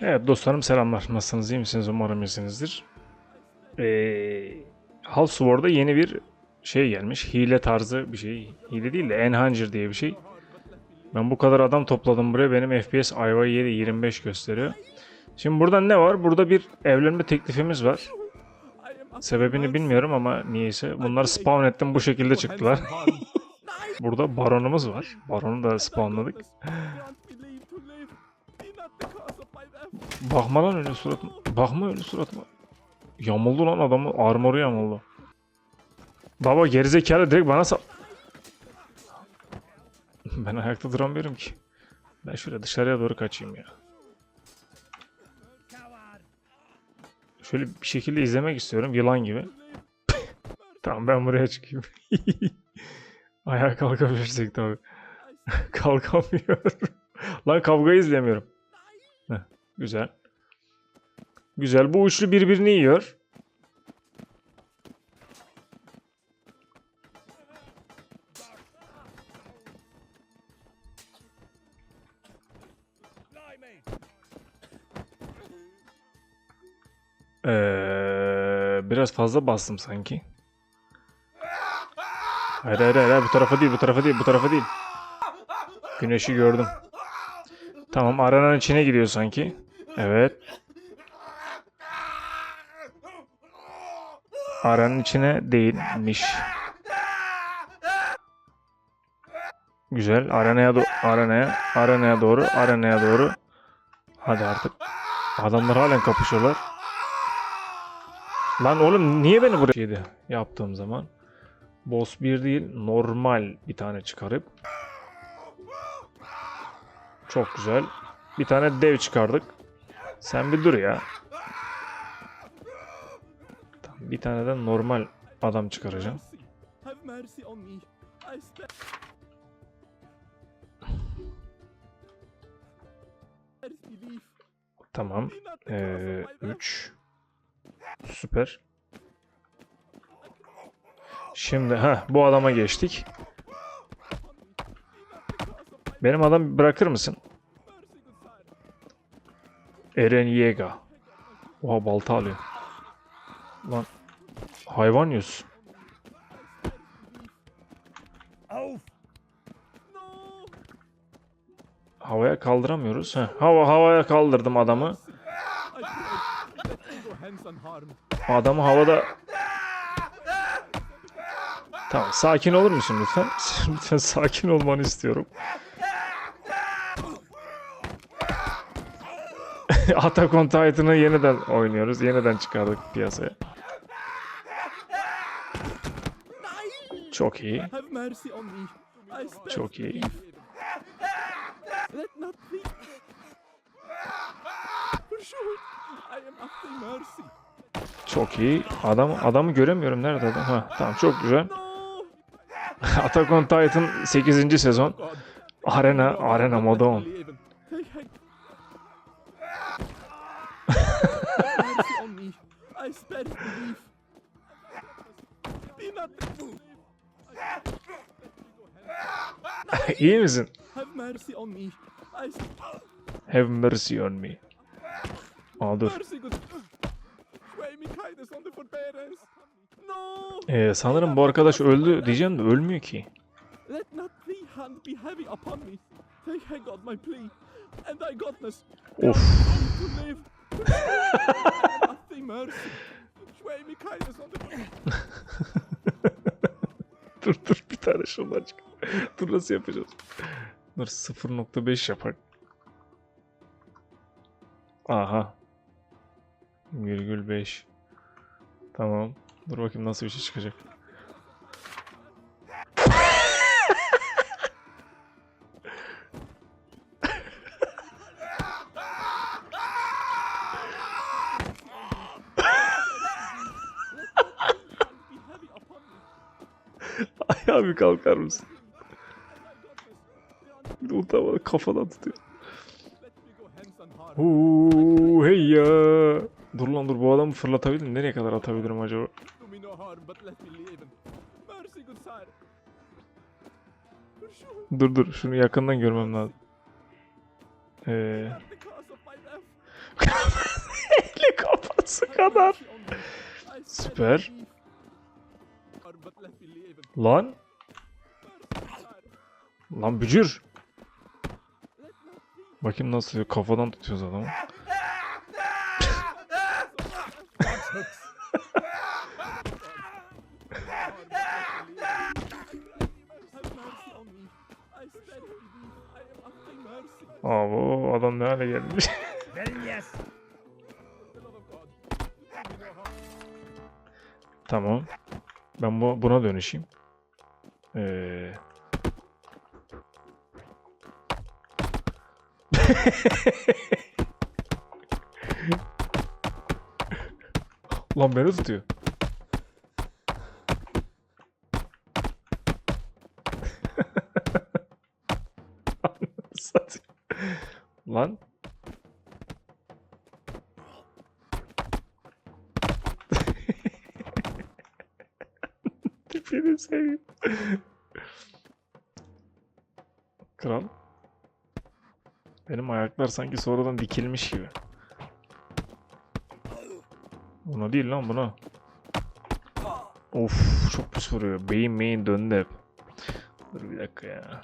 Evet dostlarım selamlar. Nasılsınız? iyi misiniz? Umarım iyisinizdir. Ee, Halfsword'a yeni bir şey gelmiş. Hile tarzı bir şey. Hile değil de Enhanced diye bir şey. Ben bu kadar adam topladım buraya. Benim FPS ayva 7 25 gösteriyor. Şimdi burada ne var? Burada bir evlenme teklifimiz var. Sebebini bilmiyorum ama niyeyse. Bunları spawn ettim bu şekilde çıktılar. Burada baronumuz var. Baronu da spawnladık. Bakma lan öyle suratıma. Bakma öyle suratıma. Yamuldu lan adamı. Armoru yamuldu. Baba gerizekalı direkt bana sal... Ben ayakta duramıyorum ki. Ben şöyle dışarıya doğru kaçayım ya. Şöyle bir şekilde izlemek istiyorum yılan gibi. tamam ben buraya çıkayım. Ayağa kalkabilirsek tabii. Kalkamıyorum. Lan kavgayı izlemiyorum. Heh, güzel. Güzel. Bu üçlü birbirini yiyor. Ee, biraz fazla bastım sanki. Hayır hayır hayır bu tarafa değil bu tarafa değil bu tarafa değil. Güneşi gördüm. Tamam aranın içine giriyor sanki. Evet. Aranın içine değilmiş. Güzel. Arenaya do arenaya arenaya doğru arenaya doğru. Hadi artık. Adamlar halen kapışıyorlar. Lan oğlum niye beni buraya yedi yaptığım zaman? Boss 1 değil normal bir tane çıkarıp çok güzel. Bir tane dev çıkardık. Sen bir dur ya. Bir tane de normal adam çıkaracağım. Tamam. Be not the cause Ee. 3 Süper. Şimdi ha bu adama geçtik. Benim adam bırakır mısın? Eren Yega. Oha balta alıyor. Lan hayvan yiyorsun. Havaya kaldıramıyoruz. Heh, hava havaya kaldırdım adamı. Adamı havada Tamam sakin olur musun lütfen? lütfen sakin olmanı istiyorum. Attack on Titan'ı yeniden oynuyoruz. Yeniden çıkardık piyasaya. Çok iyi. Have mercy on me. I spent Çok iyi. belief. Let not be. For sure, I am after mercy. Çok iyi. Adam adamı göremiyorum. Nerede adam? Ha, tamam çok güzel. Attack on Titan 8. sezon. God. Arena arena modu me 10. iyi misin? Have mercy on me. I Have mercy on me. Aa dur. Ee, sanırım bu arkadaş öldü diyeceğim de ölmüyor ki. Let not thy hand be heavy upon me. Take hey God my plea, and thy godness Of. dur dur bir tane şuradan çık. dur nasıl yapacağız? Dur 0.5 yapak. Aha. Virgül 5. Tamam. Dur bakayım nasıl bir şey çıkacak. Ayağa bir kalkar mısın? De utanmadan kafadan tutuyor. Huu, hey ya. Dur lan dur bu adamı fırlatabilirim. Nereye kadar atabilirim acaba? Dur dur şunu yakından görmem lazım. Ee, my death. kadar. Süper. Lan. Lan bücür. Bakayım nasıl kafadan tutuyoruz adamı. Bu adam ne hale gelmiş. Tamam. Ben bu, buna dönüşeyim. Ee... Lan beni tutuyor. Lan. Tipini seveyim. Kral. Benim ayaklar sanki sonradan dikilmiş gibi. Buna değil lan buna. Of çok pis vuruyor. Beyin meyin döndü hep. Dur bir dakika ya.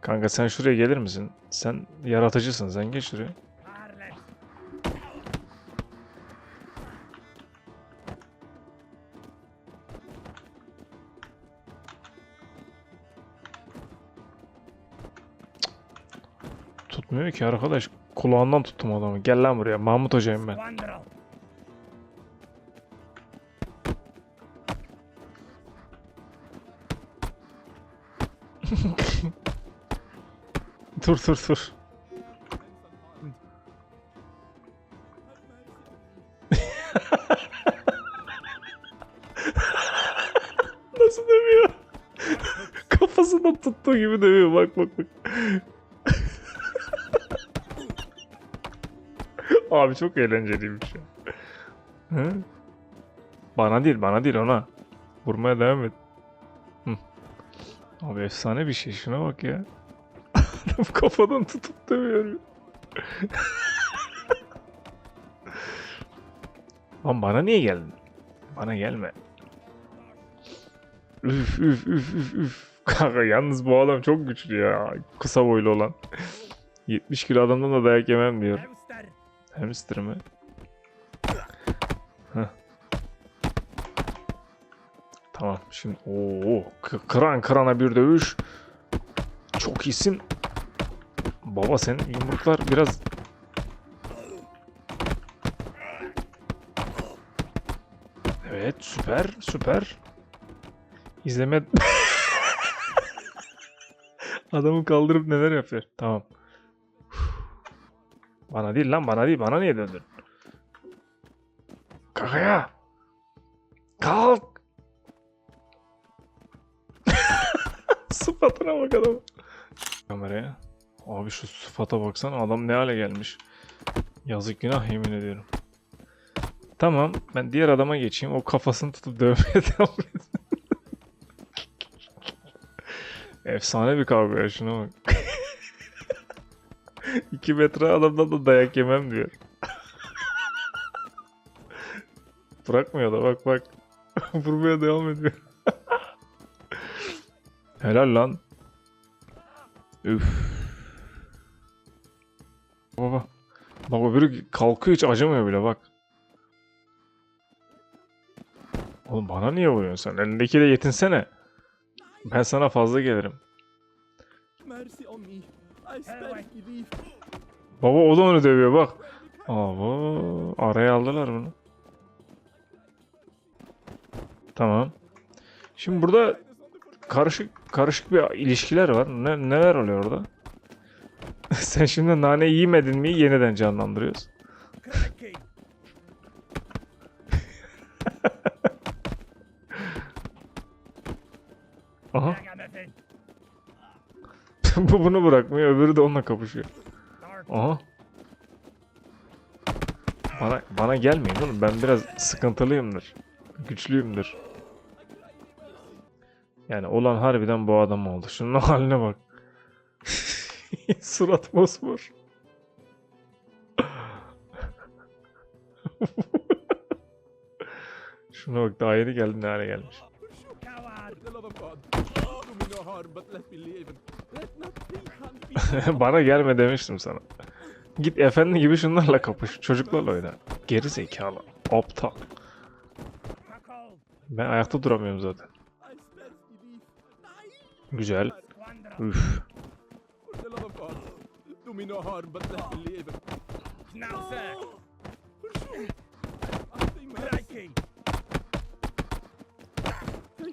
Kanka sen şuraya gelir misin? Sen yaratıcısın. Sen geç şuraya. Tutmuyor ki arkadaş. Kulağından tuttum adamı. Gel lan buraya. Mahmut hocayım ben. Dur dur dur. Nasıl dövüyor? Kafasından tuttuğu gibi dövüyor. Bak bak bak. Abi çok eğlenceliymiş ya. Hı? Bana değil bana değil ona. Vurmaya devam et. Abi efsane bir şey şuna bak ya. Adam kafadan tutup dövüyor. Lan bana niye geldin? Bana gelme. Üf üf üf üf üf. Kanka yalnız bu adam çok güçlü ya. Kısa boylu olan. 70 kilo adamdan da dayak yemem diyor. Hamster. Heh. Tamam şimdi ooo kıran kırana bir dövüş. Çok iyisin. Baba senin yumruklar biraz Evet süper süper. İzleme Adamı kaldırıp neler yapıyor. Tamam. Bana değil lan bana değil. Bana niye döndün? Kalk ayağa. Kalk. Sıfatına bak adam. Kameraya. Abi şu sıfata baksana adam ne hale gelmiş. Yazık günah yemin ediyorum. Tamam ben diğer adama geçeyim. O kafasını tutup dövmeye devam edin. Efsane bir kavga ya şuna bak. 2 metre adamdan da dayak yemem diyor. Bırakmıyor da bak bak. Vurmaya devam ediyor. Helal lan. Üf. Baba. Bak öbürü kalkıyor hiç acımıyor bile bak. Oğlum bana niye vuruyorsun sen? Elindekiyle yetinsene. Ben sana fazla gelirim. Mercy on me. Baba o da onu dövüyor bak. Abo araya aldılar bunu. Tamam. Şimdi burada karışık karışık bir ilişkiler var. Ne, neler oluyor orada? Sen şimdi nane yemedin mi yeniden canlandırıyoruz. Cracky. Aha. Bu bunu bırakmıyor öbürü de onunla kapışıyor. Aha. Bana, bana gelmeyin oğlum ben biraz sıkıntılıyımdır. Güçlüyümdür. Yani olan harbiden bu adam oldu. Şunun haline bak. Surat mosmor. Şuna bak daha yeni geldi ne hale gelmiş. Bana gelme demiştim sana. Git efendi gibi şunlarla kapış. Çocuklarla oyna. Geri zekalı. Aptal. Ben ayakta duramıyorum zaten. Güzel. Üf.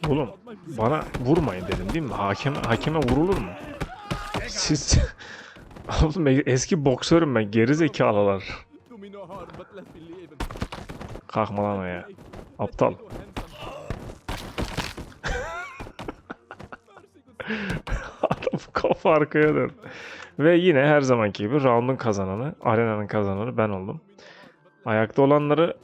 Oğlum bana vurmayın dedim değil mi? Hakeme, hakeme vurulur mu? Siz... Oğlum ben eski boksörüm ben. Geri zekalılar. Kalkma lan ayağa. Aptal. Adam kafa arkaya dön. Ve yine her zamanki gibi round'un kazananı, arenanın kazananı ben oldum. Ayakta olanları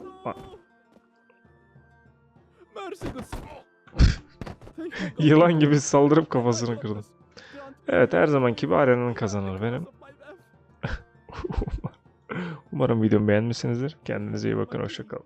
yılan gibi saldırıp kafasını kırdım. Evet her zamanki gibi arenanın kazananı benim. Umarım videomu beğenmişsinizdir. Kendinize iyi bakın. Hoşçakalın.